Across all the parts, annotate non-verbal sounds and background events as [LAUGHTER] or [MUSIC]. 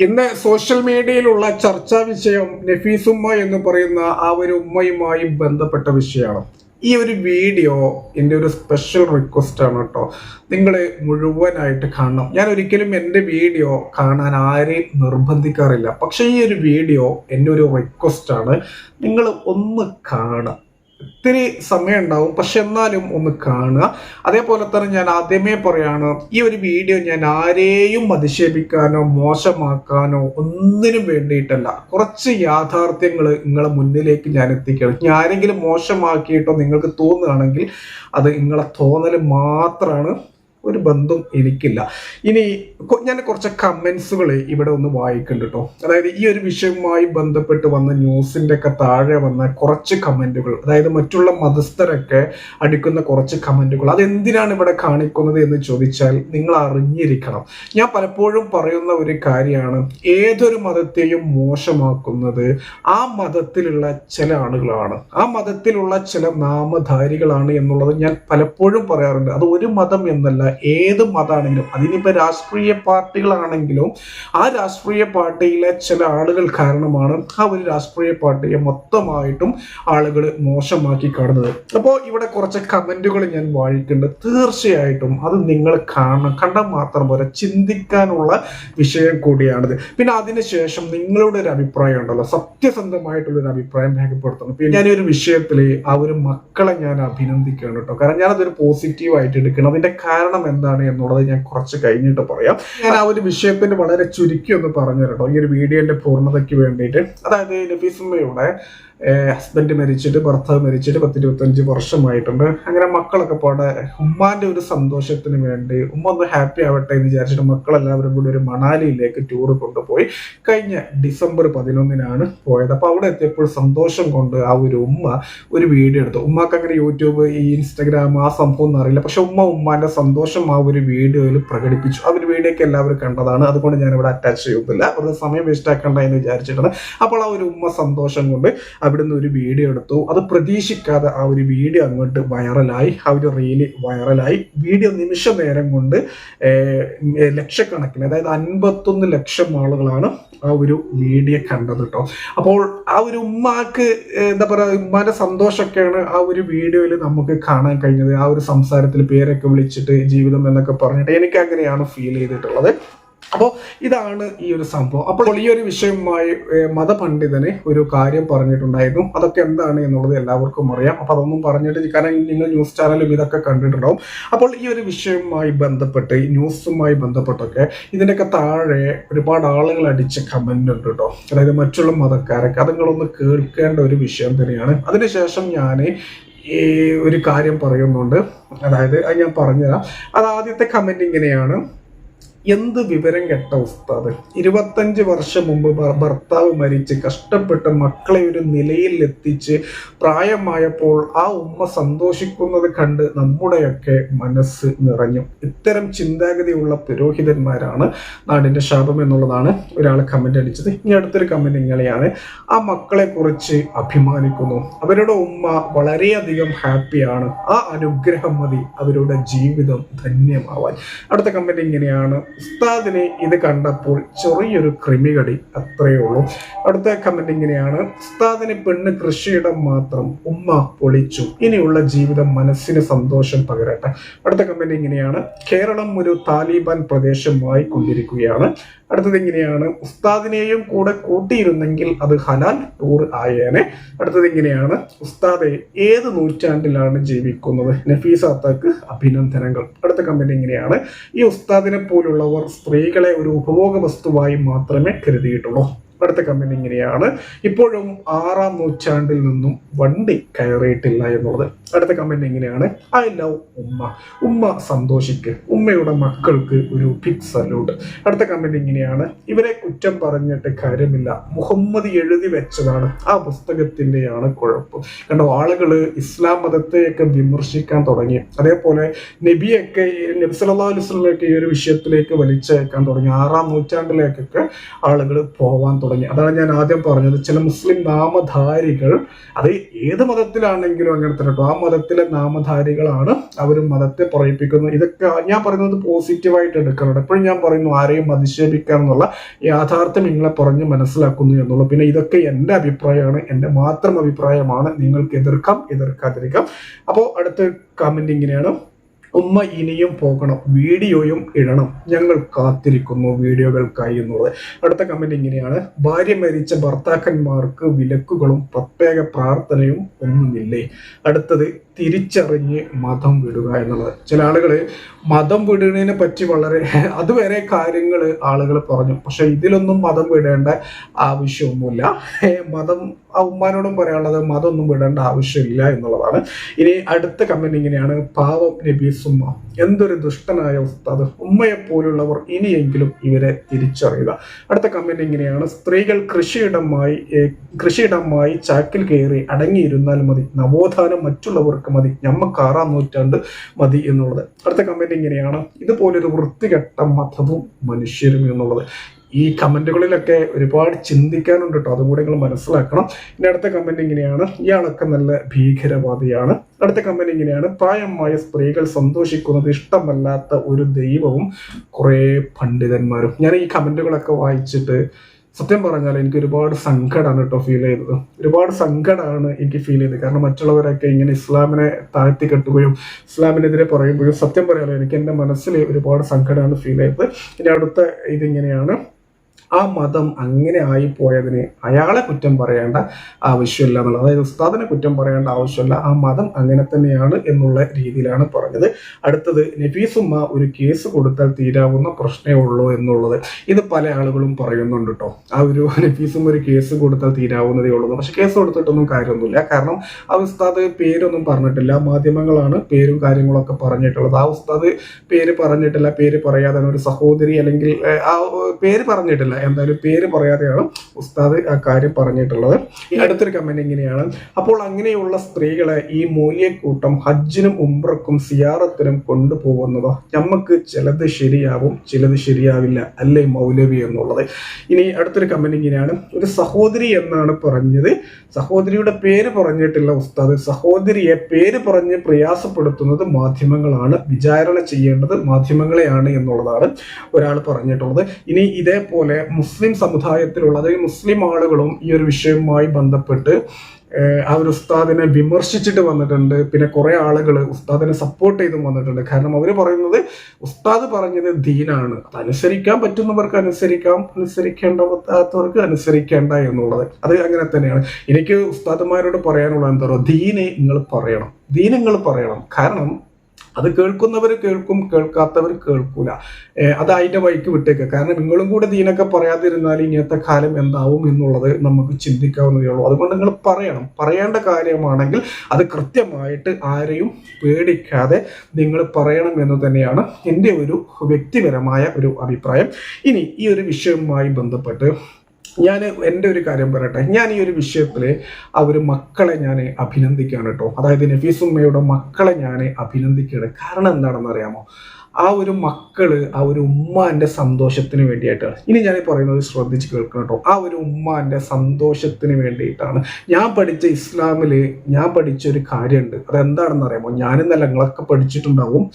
ഇന്ന് സോഷ്യൽ മീഡിയയിലുള്ള ചർച്ചാ വിഷയം നഫീസുമ്മ എന്ന് പറയുന്ന ആ ഒരു ഉമ്മയുമായി ബന്ധപ്പെട്ട വിഷയമാണ്. ഈ ഒരു വീഡിയോ എന്റെ ഒരു സ്പെഷ്യൽ റിക്വസ്റ്റ് ആണ് കേട്ടോ. നിങ്ങൾ മുഴുവനായിട്ട് കാണണം. ഞാൻ ഒരിക്കലും എന്റെ വീഡിയോ കാണാൻ ആരെയും നിർബന്ധിക്കാറില്ല. പക്ഷേ ഈ ഒരു വീഡിയോ എന്റെ ഒരു റിക്വസ്റ്റ് ആണ്. നിങ്ങൾ ഒന്ന് കാണുക. ഇത്തിരി സമയം ഉണ്ടാവും പക്ഷെ എന്നാലും ഒന്ന് കാണുക. അതേപോലെ തന്നെ ഞാൻ ആദ്യമേ പറയാണ് ഈ ഒരു വീഡിയോ ഞാൻ ആരെയും അധിക്ഷേപിക്കാനോ മോശമാക്കാനോ ഒന്നിനും വേണ്ടിയിട്ടല്ല. കുറച്ച് യാഥാർത്ഥ്യങ്ങൾ നിങ്ങളെ മുന്നിലേക്ക് ഞാൻ എത്തിക്കണം. ഞാൻ ആരെങ്കിലും മോശമാക്കിയിട്ടോ നിങ്ങൾക്ക് തോന്നുകയാണെങ്കിൽ അത് നിങ്ങളെ തോന്നൽ മാത്രമാണ് ഒരു ബന്ധം എനിക്കില്ല. ഇനി ഞാൻ കുറച്ച് കമൻസുകൾ ഇവിടെ ഒന്ന് വായിക്കുന്നുണ്ട് കേട്ടോ അതായത് ഈ ഒരു വിഷയവുമായി ബന്ധപ്പെട്ട് വന്ന ന്യൂസിന്റെ ഒക്കെ താഴെ വന്ന കുറച്ച് കമന്റുകൾ അതായത് മറ്റുള്ള മതസ്ഥരൊക്കെ അടിക്കുന്ന കുറച്ച് കമന്റുകൾ അതെന്തിനാണ് ഇവിടെ കാണിക്കുന്നത് എന്ന് ചോദിച്ചാൽ നിങ്ങൾ അറിഞ്ഞിരിക്കണം. ഞാൻ പലപ്പോഴും പറയുന്ന ഒരു കാര്യമാണ് ഏതൊരു മതത്തെയും മോശമാക്കുന്നത് ആ മതത്തിലുള്ള ചില ആളുകളാണ്. ആ മതത്തിലുള്ള ചില നാമധാരികളാണ് എന്നുള്ളത് ഞാൻ പലപ്പോഴും പറയാറുണ്ട്. അത് ഒരു മതം എന്നല്ല ഏത് മതമാണെങ്കിലും അതിനിപ്പോൾ രാഷ്ട്രീയ പാർട്ടികളാണെങ്കിലും ആ രാഷ്ട്രീയ പാർട്ടിയിലെ ചില ആളുകൾ കാരണമാണ് ആ ഒരു രാഷ്ട്രീയ പാർട്ടിയെ മൊത്തമായിട്ടും ആളുകൾ മോശമാക്കി കാണുന്നത്. അപ്പോൾ ഇവിടെ കുറച്ച് കമന്റുകൾ ഞാൻ വായിക്കുന്നുണ്ട്. തീർച്ചയായിട്ടും അത് നിങ്ങൾ കാണണം. കണ്ടാൽ മാത്രം പോരാ ചിന്തിക്കാനുള്ള വിഷയം കൂടിയാണിത്. പിന്നെ അതിനുശേഷം നിങ്ങളുടെ ഒരു അഭിപ്രായം ഉണ്ടല്ലോ. സത്യസന്ധമായിട്ടുള്ള ഒരു അഭിപ്രായം രേഖപ്പെടുത്തണം. പിന്നെ ഞാൻ ഒരു വിഷയത്തിൽ ആ ഒരു മക്കളെ ഞാൻ അഭിനന്ദിക്കുകയാണ് കേട്ടോ. കാരണം ഞാനതൊരു പോസിറ്റീവ് ആയിട്ട് എടുക്കണം അതിന്റെ കാരണം എന്താണ് എന്നുള്ളത് ഞാൻ കുറച്ച് കഴിഞ്ഞിട്ട് പറയാം. ഞാൻ ആ ഒരു വിഷയത്തിന് വളരെ ചുരുക്കി ഒന്ന് പറഞ്ഞു തരട്ടോ ഈ ഒരു വീഡിയോന്റെ പൂർണതയ്ക്ക് വേണ്ടിയിട്ട്. അതായത് നഫീസുമ്മയുടെ ഹസ്ബൻഡ് മരിച്ചിട്ട് ഭർത്താവ് മരിച്ചിട്ട് പത്തിരുപത്തഞ്ച് വർഷമായിട്ടുണ്ട്. അങ്ങനെ മക്കളൊക്കെ പോടെ ഉമ്മാന്റെ ഒരു സന്തോഷത്തിന് വേണ്ടി ഉമ്മ ഒന്ന് ഹാപ്പി ആവട്ടെ എന്ന് വിചാരിച്ചിട്ട് മക്കളെല്ലാവരും കൂടി ഒരു മണാലിയിലേക്ക് ടൂർ കൊണ്ടുപോയി. കഴിഞ്ഞ ഡിസംബർ പതിനൊന്നിനാണ് പോയത്. അപ്പോൾ അവിടെ എത്തിയപ്പോൾ സന്തോഷം കൊണ്ട് ആ ഒരു ഉമ്മ ഒരു വീഡിയോ എടുത്തു. ഉമ്മക്ക് അങ്ങനെ യൂട്യൂബ് ഈ ഇൻസ്റ്റാഗ്രാം ആ സംഭവം ഒന്നും അറിയില്ല. പക്ഷെ ഉമ്മ ഉമ്മാന്റെ സന്തോഷം ആ ഒരു വീഡിയോയിൽ പ്രകടിപ്പിച്ചു. ആ ഒരു വീഡിയോ ഒക്കെ എല്ലാവരും കണ്ടതാണ്. അതുകൊണ്ട് ഞാൻ ഇവിടെ അറ്റാച്ച് ചെയ്യുന്നില്ല വെറുതെ സമയം വേസ്റ്റ് ആക്കണ്ട എന്ന് വിചാരിച്ചിട്ടാണ്. അപ്പോൾ ആ ഒരു ഉമ്മ സന്തോഷം കൊണ്ട് അവിടുന്ന് ഒരു വീഡിയോ എടുത്തു. അത് പ്രതീക്ഷിക്കാതെ ആ ഒരു വീഡിയോ അങ്ങോട്ട് വൈറലായി ആ ഒരു റീൽ വൈറലായി വീഡിയോ നിമിഷ നേരം കൊണ്ട് ലക്ഷക്കണക്കിന് അതായത് അൻപത്തൊന്ന് ലക്ഷം ആളുകളാണ് ആ ഒരു വീഡിയോ കണ്ടത് കേട്ടോ അപ്പോൾ ആ ഒരു ഉമ്മാക്ക് എന്താ പറയുക ഉമ്മാന്റെ സന്തോഷമൊക്കെയാണ് ആ ഒരു വീഡിയോയിൽ നമുക്ക് കാണാൻ കഴിഞ്ഞത്. ആ ഒരു സംസാരത്തിൽ പേരൊക്കെ വിളിച്ചിട്ട് ജീവിതം എന്നൊക്കെ പറഞ്ഞിട്ട് എനിക്ക് അങ്ങനെയാണ് ഫീൽ ചെയ്തിട്ടുള്ളത്. അപ്പോൾ ഇതാണ് ഈ ഒരു സംഭവം. അപ്പോൾ ഈ ഒരു വിഷയവുമായി മതപണ്ഡിതനെ ഒരു കാര്യം പറഞ്ഞിട്ടുണ്ടായിരുന്നു. അതൊക്കെ എന്താണ് എന്നുള്ളത് എല്ലാവർക്കും അറിയാം. അപ്പോൾ അതൊന്നും പറഞ്ഞിട്ട് കാരണം നിങ്ങൾ ന്യൂസ് ചാനലും ഇതൊക്കെ കണ്ടിട്ടുണ്ടാവും. അപ്പോൾ ഈ ഒരു വിഷയവുമായി ബന്ധപ്പെട്ട് ഈ ന്യൂസുമായി ബന്ധപ്പെട്ടൊക്കെ ഇതിന്റെയൊക്കെ താഴെ ഒരുപാട് ആളുകൾ അടിച്ച കമന്റ് ഉണ്ട് കേട്ടോ അതായത് മറ്റുള്ള മതക്കാരൊക്കെ. അത് കേൾക്കേണ്ട ഒരു വിഷയം തന്നെയാണ്. അതിനുശേഷം ഞാൻ ഈ ഒരു കാര്യം പറയുന്നുണ്ട്. അതായത് അത് ഞാൻ പറഞ്ഞുതരാം. അത് ആദ്യത്തെ കമന്റ് ഇങ്ങനെയാണ്. എന്ത് വിവരം കെട്ട ഉസ്താദ്? ഇരുപത്തഞ്ച് വർഷം മുമ്പ് ഭർത്താവ് മരിച്ച് കഷ്ടപ്പെട്ട് മക്കളെ ഒരു നിലയിൽ എത്തിച്ച് പ്രായമായപ്പോൾ ആ ഉമ്മ സന്തോഷിക്കുന്നത് കണ്ട് നമ്മുടെയൊക്കെ മനസ്സ് നിറഞ്ഞു. ഇത്തരം ചിന്താഗതിയുള്ള പുരോഹിതന്മാരാണ് നാടിന്റെ ശാപം എന്നുള്ളതാണ് ഒരാൾ കമന്റ് അടിച്ചത്. ഇനി അടുത്തൊരു കമന്റ് ഇങ്ങനെയാണ്. ആ മക്കളെ കുറിച്ച് അഭിമാനിക്കുന്നു. അവരുടെ ഉമ്മ വളരെയധികം ഹാപ്പിയാണ് ആ അനുഗ്രഹം മതി. അവരുടെ ജീവിതം ധന്യമാവാൻ. അടുത്ത കമന്റ് ഇങ്ങനെയാണ്. ഉസ്താദിനെ ഇത് കണ്ടപ്പോൾ ചെറിയൊരു ക്രിമികടി അത്രയേ ഉള്ളൂ. അടുത്ത കമന്റ് ഇങ്ങനെയാണ്. ഉസ്താദിന് പെണ്ണ് കൃഷിയിടം മാത്രം ഉമ്മ പൊളിച്ചു. ഇനിയുള്ള ജീവിതം മനസ്സിന് സന്തോഷം പകരട്ടെ. അടുത്ത കമന്റ് ഇങ്ങനെയാണ്. കേരളം ഒരു താലിബാൻ പ്രദേശമായി കൊണ്ടിരിക്കുകയാണ്. അടുത്തത് ഇങ്ങനെയാണ്. ഉസ്താദിനെയും കൂടെ കൂട്ടിയിരുന്നെങ്കിൽ അത് ഹലാൽ ടൂർ ആയേനെ. അടുത്തത് ഇങ്ങനെയാണ്. ഉസ്താദെ ഏത് നൂറ്റാണ്ടിലാണ് ജീവിക്കുന്നത്? നഫീസ അത്താക്ക് അഭിനന്ദനങ്ങൾ. അടുത്ത കമന്റ് ഇങ്ങനെയാണ്. ഈ ഉസ്താദിനെ പോലുള്ളവർ സ്ത്രീകളെ ഒരു ഉപഭോഗ വസ്തുവായി മാത്രമേ കരുതിയിട്ടുള്ളൂ. അടുത്ത കമ്പനി ഇങ്ങനെയാണ്. ഇപ്പോഴും ആറാം നൂറ്റാണ്ടിൽ നിന്നും വണ്ടി കയറിയിട്ടില്ല എന്നുള്ളത്. അടുത്ത കമന്റ് എങ്ങനെയാണ്? ഐ ലവ് ഉമ്മ. ഉമ്മ സന്തോഷിക്ക്. ഉമ്മയുടെ മക്കൾക്ക് ഒരു ബിഗ് സല്യൂട്ട് അടുത്ത കമന്റ് ഇങ്ങനെയാണ് ഇവരെ കുറ്റം പറഞ്ഞിട്ട് കാര്യമില്ല. മുഹമ്മദ് എഴുതി വെച്ചതാണ്. ആ പുസ്തകത്തിന്റെയാണ് കുഴപ്പം. കണ്ടോ ആളുകൾ ഇസ്ലാം മതത്തെയൊക്കെ വിമർശിക്കാൻ തുടങ്ങി. അതേപോലെ നബിയൊക്കെ നബി വസല്ലമയൊക്കെ ഈ ഒരു വിഷയത്തിലേക്ക് വലിച്ചേക്കാൻ തുടങ്ങി. ആറാം നൂറ്റാണ്ടിലേക്കൊക്കെ ആളുകൾ പോവാൻ തുടങ്ങി. അതാണ് ഞാൻ ആദ്യം പറഞ്ഞത്. ചില മുസ്ലിം നാമധാരികൾ അത് ഏത് മതത്തിലാണെങ്കിലും അങ്ങനെ തന്നെ ആ മതത്തിലെ നാമധാരികളാണ് അവരും മതത്തെ പറയിപ്പിക്കുന്നത് ഇതൊക്കെ ഞാൻ പറയുന്നത് പോസിറ്റീവായിട്ട് എടുക്കാറുണ്ട് എപ്പോഴും ഞാൻ പറയുന്നു ആരെയും അധിക്ഷേപിക്കുക എന്നുള്ള യാഥാർത്ഥ്യം നിങ്ങളെ പറഞ്ഞ് മനസ്സിലാക്കുന്നു എന്നുള്ളൂ. പിന്നെ ഇതൊക്കെ എന്റെ അഭിപ്രായമാണ് എന്റെ മാത്രം അഭിപ്രായമാണ്. നിങ്ങൾക്ക് എതിർക്കാം എതിർക്കാതിരിക്കാം. അപ്പോൾ അടുത്ത കമന്റ് ഇങ്ങനെയാണ്. ഉമ്മ ഇനിയും പോകണം വീഡിയോയും ഇടണം. ഞങ്ങൾ കാത്തിരിക്കുന്നു വീഡിയോകൾക്കായി എന്നുള്ളത് അടുത്ത കമന്റ് ഇങ്ങനെയാണ്. ഭാര്യ മരിച്ച ഭർത്താക്കന്മാർക്ക് വിലക്കുകളും പ്രത്യേക പ്രാർത്ഥനയും ഒന്നുമില്ലേ? അടുത്തത് തിരിച്ചറിഞ്ഞ് മതം വിടുക എന്നുള്ളത്. ചില ആളുകൾ മതം വിടുന്നതിനെ പറ്റി വളരെ [LAUGHS] അതുവരെ കാര്യങ്ങൾ ആളുകൾ പറഞ്ഞു. പക്ഷെ ഇതിലൊന്നും മതം വിടേണ്ട ആവശ്യമൊന്നുമില്ല. മതം ആ ഉമ്മാനോടും പറയാനുള്ളത് മതമൊന്നും വിടേണ്ട ആവശ്യമില്ല എന്നുള്ളതാണ്. ഇനി അടുത്ത കമന്റ് ഇങ്ങനെയാണ്. പാവം നബീസ് ഉമ്മ എന്തൊരു ദുഷ്ടനായ ഉസ്താദ്. ഉമ്മയെ പോലുള്ളവർ ഇനിയെങ്കിലും ഇവരെ തിരിച്ചറിയുക. അടുത്ത കമന്റ് ഇങ്ങനെയാണ്. സ്ത്രീകൾ കൃഷിയിടമായി കൃഷിയിടമായി ചാക്കിൽ കയറി അടങ്ങിയിരുന്നാൽ മതി. നവോത്ഥാനം മറ്റുള്ളവർക്ക് മതി. ഞമ്മക്ക് ആറാം നൂറ്റാണ്ട് മതി എന്നുള്ളത്. അടുത്ത കമന്റ് ഇങ്ങനെയാണ്. ഇതുപോലൊരു വൃത്തികെട്ട മതവും മനുഷ്യരും എന്നുള്ളത്. ഈ കമന്റുകളിലൊക്കെ ഒരുപാട് ചിന്തിക്കാനുണ്ട് കേട്ടോ അതും കൂടെ നിങ്ങൾ മനസ്സിലാക്കണം. ഇനി അടുത്ത കമന്റ് ഇങ്ങനെയാണ്. ഇയാളൊക്കെ നല്ല ഭീകരവാദിയാണ്. അടുത്ത കമന്റ് ഇങ്ങനെയാണ്. പ്രായമായ സ്ത്രീകൾ സന്തോഷിക്കുന്നത് ഇഷ്ടമല്ലാത്ത ഒരു ദൈവവും കുറേ പണ്ഡിതന്മാരും. ഞാൻ ഈ കമന്റുകളൊക്കെ വായിച്ചിട്ട് സത്യം പറഞ്ഞാൽ എനിക്ക് ഒരുപാട് സങ്കടമാണ് കേട്ടോ ഫീൽ ചെയ്തത്. ഒരുപാട് സങ്കടമാണ് എനിക്ക് ഫീൽ ചെയ്തത്. കാരണം മറ്റുള്ളവരൊക്കെ ഇങ്ങനെ ഇസ്ലാമിനെ താഴ്ത്തി കെട്ടുകയും ഇസ്ലാമിനെതിരെ പറയുമ്പോഴും സത്യം പറയാലോ എനിക്ക് എന്റെ മനസ്സിൽ ഒരുപാട് സങ്കടമാണ് ഫീൽ ചെയ്തത്. ഇനി അടുത്ത ഇതിങ്ങനെയാണ് ആ മതം അങ്ങനെ ആയിപ്പോയതിന് അയാളെ കുറ്റം പറയേണ്ട ആവശ്യമില്ല എന്നുള്ളത്. അതായത് ഉസ്താദിനെ കുറ്റം പറയേണ്ട ആവശ്യമില്ല. ആ മതം അങ്ങനെ തന്നെയാണ് എന്നുള്ള രീതിയിലാണ് പറഞ്ഞത്. അടുത്തത് നഫീസുമ്മ ഒരു കേസ് കൊടുത്താൽ തീരാവുന്ന പ്രശ്നമേ ഉള്ളൂ എന്നുള്ളത്. ഇത് പല ആളുകളും പറയുന്നുണ്ട് കേട്ടോ ആ ഒരു നഫീസും ഒരു കേസ് കൊടുത്താൽ തീരാവുന്നതേ ഉള്ളൂ. പക്ഷെ കേസ് കൊടുത്തിട്ടൊന്നും കാര്യമൊന്നുമില്ല. കാരണം ആ ഉസ്താദ് പേരൊന്നും പറഞ്ഞിട്ടില്ല. മാധ്യമങ്ങളാണ് പേരും കാര്യങ്ങളൊക്കെ പറഞ്ഞിട്ടുള്ളത്. ആ ഉസ്താദ് പേര് പറഞ്ഞിട്ടില്ല. പേര് പറയാതെ ഒരു സഹോദരി അല്ലെങ്കിൽ ആ പേര് പറഞ്ഞിട്ടില്ല. എന്തായാലും പേര് പറയാതെയാണ് ഉസ്താദ് ആ കാര്യം പറഞ്ഞിട്ടുള്ളത്. ഈ അടുത്തൊരു കമന്റ് ഇങ്ങനെയാണ്. അപ്പോൾ അങ്ങനെയുള്ള സ്ത്രീകളെ ഈ മൂല്യക്കൂട്ടം ഹജ്ജിനും ഉംറക്കും സിയാറത്തിനും കൊണ്ടുപോകുന്നതോ? നമുക്ക് ചിലത് ശരിയാവും ചിലത് ശരിയാവില്ല അല്ലേ മൗലവി എന്നുള്ളത്. ഇനി അടുത്തൊരു കമന്റ് ഇങ്ങനെയാണ്. ഒരു സഹോദരി എന്നാണ് പറഞ്ഞത്. സഹോദരിയുടെ പേര് പറഞ്ഞിട്ടില്ല ഉസ്താദ്. സഹോദരിയെ പേര് പറഞ്ഞ് പ്രയാസപ്പെടുത്തുന്നത് മാധ്യമങ്ങളാണ്. വിചാരണ ചെയ്യേണ്ടത് മാധ്യമങ്ങളെയാണ് എന്നുള്ളതാണ് ഒരാൾ പറഞ്ഞിട്ടുള്ളത്. ഇനി ഇതേപോലെ മുസ്ലിം സമുദായത്തിലുള്ള അതായത് മുസ്ലിം ആളുകളും ഈ ഒരു വിഷയവുമായി ബന്ധപ്പെട്ട് ഒരു ഉസ്താദിനെ വിമർശിച്ചിട്ട് വന്നിട്ടുണ്ട്. പിന്നെ കുറെ ആളുകൾ ഉസ്താദിനെ സപ്പോർട്ട് ചെയ്തും വന്നിട്ടുണ്ട്. കാരണം അവർ പറയുന്നത് ഉസ്താദ് പറഞ്ഞത് ദീനാണ്. അത് അനുസരിക്കാൻ പറ്റുന്നവർക്ക് അനുസരിക്കാം. അനുസരിക്കേണ്ടാത്തവർക്ക് അനുസരിക്കേണ്ട എന്നുള്ളത്. അത് അങ്ങനെ തന്നെയാണ്. എനിക്ക് ഉസ്താദുമാരോട് പറയാനുള്ള എന്താ പറയുക ദീനെ നിങ്ങൾ പറയണം. ദീനങ്ങൾ നിങ്ങൾ പറയണം. കാരണം അത് കേൾക്കുന്നവർ കേൾക്കും കേൾക്കാത്തവർ കേൾക്കൂല. അത് അതിന്റെ വഴിക്ക് വിട്ടേക്കുക കാരണം നിങ്ങളും കൂടെ ദീനൊക്കെ പറയാതിരുന്നാൽ ഇങ്ങനത്തെ കാലം എന്താവും എന്നുള്ളത് നമുക്ക് ചിന്തിക്കാവുന്നതേ ഉള്ളൂ. അതുകൊണ്ട് നിങ്ങൾ പറയണം. പറയേണ്ട കാര്യമാണെങ്കിൽ അത് കൃത്യമായിട്ട് ആരെയും പേടിക്കാതെ നിങ്ങൾ പറയണം എന്ന് തന്നെയാണ് എന്റെ ഒരു വ്യക്തിപരമായ ഒരു അഭിപ്രായം. ഇനി ഈ ഒരു വിഷയവുമായി ബന്ധപ്പെട്ട് ഞാൻ എന്റെ ഒരു കാര്യം പറയട്ടെ. ഞാൻ ഈ ഒരു വിഷയത്തിൽ അവർ മക്കളെ ഞാൻ അഭിനന്ദിക്കുകയാണ് കേട്ടോ അതായത് നഫീസുമ്മയുടെ മക്കളെ ഞാൻ അഭിനന്ദിക്കുകയാണ്. കാരണം എന്താണെന്ന് അറിയാമോ? ആ ഒരു മക്കൾ ആ ഒരു ഉമ്മാന്റെ സന്തോഷത്തിന് വേണ്ടിയിട്ടാണ് ഇനി ഞാൻ പറയുന്നത് ശ്രദ്ധിച്ച് കേൾക്കണം കേട്ടോ ആ ഒരു ഉമ്മാന്റെ സന്തോഷത്തിന് വേണ്ടിയിട്ടാണ്. ഞാൻ പഠിച്ച ഇസ്ലാമിൽ ഞാൻ പഠിച്ച ഒരു കാര്യമുണ്ട് അതെന്താണെന്ന് അറിയാമോ? ഞാനെന്നല്ല നിങ്ങളൊക്കെ പഠിച്ചിട്ടുണ്ടാവും.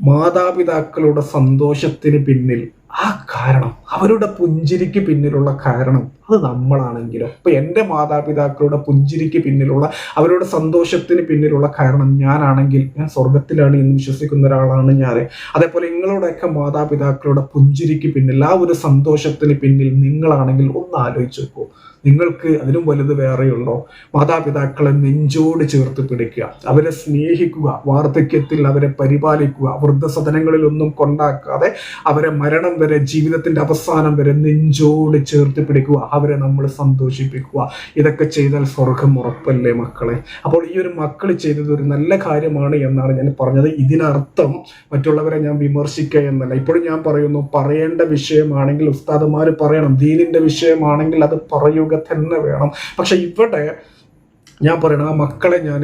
മാതാപിതാക്കളുടെ സന്തോഷത്തിന് പിന്നിൽ ആ കാരണം അവരുടെ പുഞ്ചിരിക്ക് പിന്നിലുള്ള കാരണം അത് നമ്മളാണെങ്കിലോ. ഇപ്പൊ എന്റെ മാതാപിതാക്കളുടെ പുഞ്ചിരിക്ക് പിന്നിലുള്ള അവരുടെ സന്തോഷത്തിന് പിന്നിലുള്ള കാരണം ഞാനാണെങ്കിൽ ഞാൻ സ്വർഗത്തിലാണ് എന്ന് വിശ്വസിക്കുന്ന ഒരാളാണ് ഞാൻ അതേപോലെ നിങ്ങളുടെയൊക്കെ മാതാപിതാക്കളുടെ പുഞ്ചിരിക്ക് പിന്നിൽ ആ ഒരു സന്തോഷത്തിന് പിന്നിൽ നിങ്ങളാണെങ്കിൽ ഒന്ന് ആലോചിച്ച് നോക്കൂ. നിങ്ങൾക്ക് അതിനും വലുത് വേറെയുള്ളോ മാതാപിതാക്കളെ നെഞ്ചോട് ചേർത്ത് പിടിക്കുക അവരെ സ്നേഹിക്കുക വാർദ്ധക്യത്തിൽ അവരെ പരിപാലിക്കുക വൃദ്ധസദനങ്ങളിലൊന്നും കൊണ്ടാക്കാതെ അവരെ മരണം വരെ ജീവിതത്തിന്റെ അവസാനം വരെ നെഞ്ചോട് ചേർത്ത് പിടിക്കുക അവരെ നമ്മൾ സന്തോഷിപ്പിക്കുക. ഇതൊക്കെ ചെയ്താൽ സ്വർഗം ഉറപ്പല്ലേ മക്കളെ? അപ്പോൾ ഈ ഒരു മക്കൾ ചെയ്തത് ഒരു നല്ല കാര്യമാണ് എന്നാണ് ഞാൻ പറഞ്ഞത്. ഇതിനർത്ഥം മറ്റുള്ളവരെ ഞാൻ വിമർശിക്കുക എന്നല്ല. ഇപ്പോഴും ഞാൻ പറയുന്നു പറയേണ്ട വിഷയമാണെങ്കിൽ ഉസ്താദുമാർ പറയണം. ദീനിന്റെ വിഷയമാണെങ്കിൽ അത് പറയുക തന്നെ വേണം. പക്ഷെ ഇവിടെ ഞാൻ പറയണം ആ മക്കളെ ഞാൻ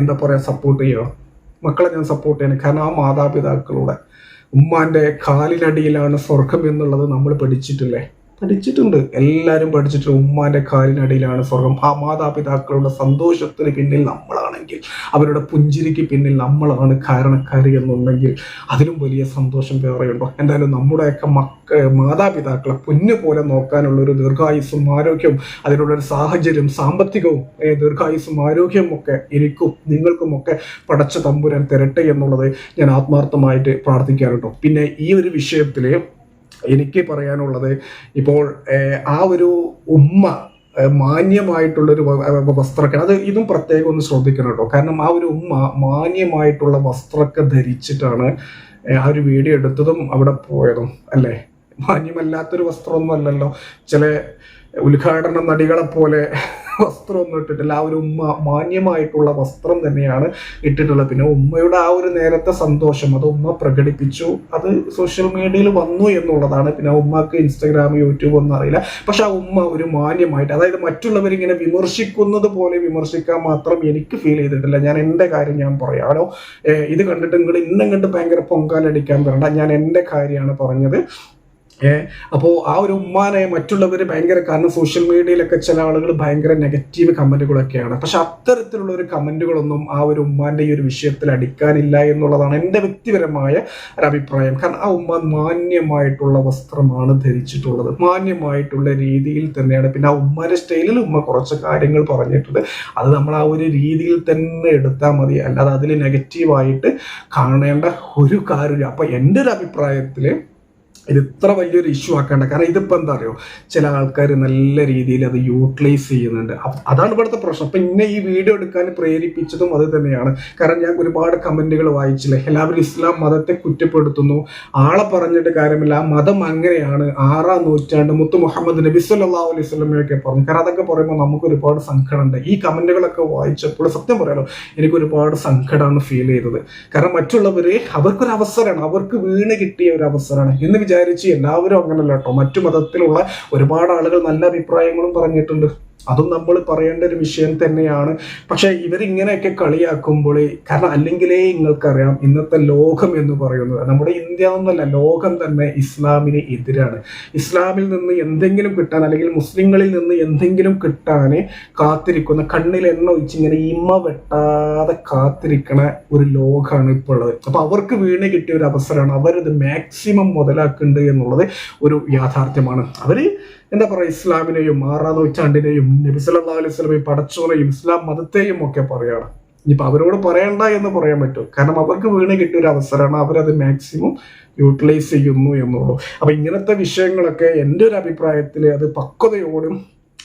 എന്താ പറയുക സപ്പോർട്ട് ചെയ്യണം മക്കളെ ഞാൻ സപ്പോർട്ട് ചെയ്യണം. കാരണം ആ മാതാപിതാക്കളുടെ ഉമ്മാന്റെ കാലിനടിയിലാണ് സ്വർഗം എന്നുള്ളത് നമ്മൾ പഠിച്ചിട്ടില്ലേ? പഠിച്ചിട്ടുണ്ട്. എല്ലാവരും പഠിച്ചിട്ടുണ്ട് ഉമ്മാന്റെ കാലിനടിയിലാണ് സ്വർഗം. ആ മാതാപിതാക്കളുടെ സന്തോഷത്തിന് പിന്നിൽ നമ്മളാണെങ്കിൽ അവരുടെ പുഞ്ചിരിക്ക് പിന്നിൽ നമ്മളാണ് കാരണക്കാരി എന്നുണ്ടെങ്കിൽ അതിലും വലിയ സന്തോഷം വേറെയുണ്ടോ എന്തായാലും നമ്മുടെയൊക്കെ മക്ക മാതാപിതാക്കളെ പൊന്നു പോലെ നോക്കാനുള്ള ഒരു ദീർഘായുസ്സും ആരോഗ്യവും അതിനുള്ള ഒരു സാഹചര്യം സാമ്പത്തികവും ദീർഘായുസും ആരോഗ്യവും ഒക്കെ എനിക്കും നിങ്ങൾക്കുമൊക്കെ പടച്ച തമ്പുരാൻ തരട്ടെ എന്നുള്ളത് ഞാൻ ആത്മാർത്ഥമായിട്ട് പ്രാർത്ഥിക്കാറുണ്ടോ. പിന്നെ ഈ ഒരു വിഷയത്തിൽ എനിക്ക് പറയാനുള്ളത് ഇപ്പോൾ ആ ഒരു ഉമ്മ മാന്യമായിട്ടുള്ളൊരു വ- വ- അത് ഇതും പ്രത്യേകം ഒന്ന് ശ്രദ്ധിക്കണം കേട്ടോ. കാരണം ആ ഒരു ഉമ്മ മാന്യമായിട്ടുള്ള വസ്ത്രമൊക്കെ ധരിച്ചിട്ടാണ് ആ ഒരു വീഡിയോ എടുത്തതും അവിടെ പോയതും അല്ലേ? മാന്യമല്ലാത്തൊരു വസ്ത്രമൊന്നും അല്ലല്ലോ. ചില ഉദ്ഘാടന നടികളെ പോലെ വസ്ത്രമൊന്നും ഇട്ടിട്ടില്ല. ആ ഒരു ഉമ്മ മാന്യമായിട്ടുള്ള വസ്ത്രം തന്നെയാണ് ഇട്ടിട്ടുള്ളത്. പിന്നെ ഉമ്മയുടെ ആ ഒരു നേരത്തെ സന്തോഷം അത് ഉമ്മ പ്രകടിപ്പിച്ചു. അത് സോഷ്യൽ മീഡിയയിൽ വന്നു എന്നുള്ളതാണ്. പിന്നെ ഉമ്മക്ക് ഇൻസ്റ്റാഗ്രാം യൂട്യൂബ് ഒന്നും അറിയില്ല. പക്ഷെ ആ ഉമ്മ ഒരു മാന്യമായിട്ട് അതായത് മറ്റുള്ളവരിങ്ങനെ വിമർശിക്കുന്നത് പോലെ വിമർശിക്കാൻ മാത്രം എനിക്ക് ഫീൽ ചെയ്തിട്ടില്ല. ഞാൻ എന്റെ കാര്യം ഞാൻ പറയാമല്ലോ ഇത് കണ്ടിട്ട് നിങ്ങൾ ഇന്നും കണ്ട് ഭയങ്കര പൊങ്കാലടിക്കാൻ വരണ്ട. ഞാൻ എന്റെ കാര്യമാണ് പറഞ്ഞത്. അപ്പോൾ ആ ഒരു ഉമ്മാനെ മറ്റുള്ളവർ ഭയങ്കര കാരണം സോഷ്യൽ മീഡിയയിലൊക്കെ ചില ആളുകൾ ഭയങ്കര നെഗറ്റീവ് കമന്റുകളൊക്കെയാണ് പക്ഷെ അത്തരത്തിലുള്ള ഒരു കമന്റുകളൊന്നും ആ ഒരു ഉമ്മാന്റെ ഈ ഒരു വിഷയത്തിൽ അടിക്കാനില്ല എന്നുള്ളതാണ് എന്റെ വ്യക്തിപരമായ ഒരു അഭിപ്രായം. കാരണം ആ ഉമ്മ മാന്യമായിട്ടുള്ള വസ്ത്രമാണ് ധരിച്ചിട്ടുള്ളത്. മാന്യമായിട്ടുള്ള രീതിയിൽ തന്നെയാണ്. പിന്നെ ആ ഉമ്മാന്റെ സ്റ്റൈലിൽ ഉമ്മ കുറച്ച് കാര്യങ്ങൾ പറഞ്ഞിട്ടുണ്ട്. അത് നമ്മൾ ആ ഒരു രീതിയിൽ തന്നെ എടുത്താൽ മതി. അല്ലാതെ അതിൽ നെഗറ്റീവായിട്ട് കാണേണ്ട ഒരു കാര്യമില്ല. അപ്പോൾ എന്റെ ഒരു അഭിപ്രായത്തിൽ ഇത് ഇത്ര വലിയൊരു ഇഷ്യൂ ആക്കേണ്ട. കാരണം ഇതിപ്പോൾ എന്താ അറിയോ? ചില ആൾക്കാർ നല്ല രീതിയിൽ അത് യൂട്ടിലൈസ് ചെയ്യുന്നുണ്ട്. അതാണ് ഇവിടുത്തെ പ്രശ്നം. അപ്പം ഇന്നെ ഈ വീഡിയോ എടുക്കാൻ പ്രേരിപ്പിച്ചതും അത് തന്നെയാണ്. കാരണം ഞാൻ ഒരുപാട് കമന്റുകൾ വായിച്ചില്ലേ? എല്ലാവരും ഇസ്ലാം മതത്തെ കുറ്റപ്പെടുത്തുന്നു. ആളെ പറഞ്ഞിട്ട് കാര്യമില്ല. ആ മതം അങ്ങനെയാണ്. ആറാം നൂറ്റാണ്ട് മുത്തു മുഹമ്മദ് നബി സല്ലാ അലൈഹി സ്വലമയൊക്കെ പറഞ്ഞു. കാരണം അതൊക്കെ പറയുമ്പോൾ നമുക്ക് ഒരുപാട് സങ്കടമുണ്ട്. ഈ കമന്റുകളൊക്കെ വായിച്ചപ്പോൾ സത്യം പറയാലോ എനിക്ക് ഒരുപാട് സങ്കടമാണ് ഫീൽ ചെയ്തത്. കാരണം മറ്റുള്ളവർ അവർക്കൊരു അവസരമാണ് അവർക്ക് വീണ് കിട്ടിയ ഒരു അവസരമാണ് എന്ന് വിചാരിച്ച് എല്ലാവരും അങ്ങനല്ല കേട്ടോ. മറ്റു മതത്തിലുള്ള ഒരുപാട് ആളുകൾ നല്ല അഭിപ്രായങ്ങളും പറഞ്ഞിട്ടുണ്ട്. അതും നമ്മൾ പറയേണ്ട ഒരു വിഷയം തന്നെയാണ്. പക്ഷെ ഇവരിങ്ങനെയൊക്കെ കളിയാക്കുമ്പോൾ കാരണം അല്ലെങ്കിലേ നിങ്ങൾക്കറിയാം ഇന്നത്തെ ലോകം എന്ന് പറയുന്നത്. നമ്മുടെ ഇന്ത്യ എന്നല്ല ലോകം തന്നെ ഇസ്ലാമിന് എതിരാണ്. ഇസ്ലാമിൽ നിന്ന് എന്തെങ്കിലും കിട്ടാൻ അല്ലെങ്കിൽ മുസ്ലിങ്ങളിൽ നിന്ന് എന്തെങ്കിലും കിട്ടാൻ കാത്തിരിക്കുന്ന കണ്ണിൽ എണ്ണ ഒഴിച്ച് ഇങ്ങനെ ഇമ്മ വെട്ടാതെ കാത്തിരിക്കണ ഒരു ലോകമാണ് ഇപ്പോൾ ഉള്ളത്. അപ്പൊ അവർക്ക് വീണ് കിട്ടിയ ഒരു അവസരമാണ്. അവരത് മാക്സിമം മുതലാക്കുന്നുണ്ട് എന്നുള്ളത് ഒരു യാഥാർത്ഥ്യമാണ്. അവർ എന്താ പറയുക ഇസ്ലാമിനെയും ആറാം നൂറ്റാണ്ടിനെയും നബി സല്ലല്ലാഹു അലൈഹി സ്വലമയും പടച്ചോനെയും ഇസ്ലാം മതത്തെയും ഒക്കെ പറയാണ്. ഇനിയിപ്പോൾ അവരോട് പറയണ്ട എന്ന് പറയാൻ പറ്റും കാരണം അവർക്ക് വീണ് കിട്ടിയ ഒരു അവസരമാണ് അവരത് മാക്സിമം യൂട്ടിലൈസ് ചെയ്യുന്നു എന്നുള്ളൂ. അപ്പോൾ ഇങ്ങനത്തെ വിഷയങ്ങളൊക്കെ എന്റെ ഒരു അഭിപ്രായത്തിൽ അത് പക്വതയോടും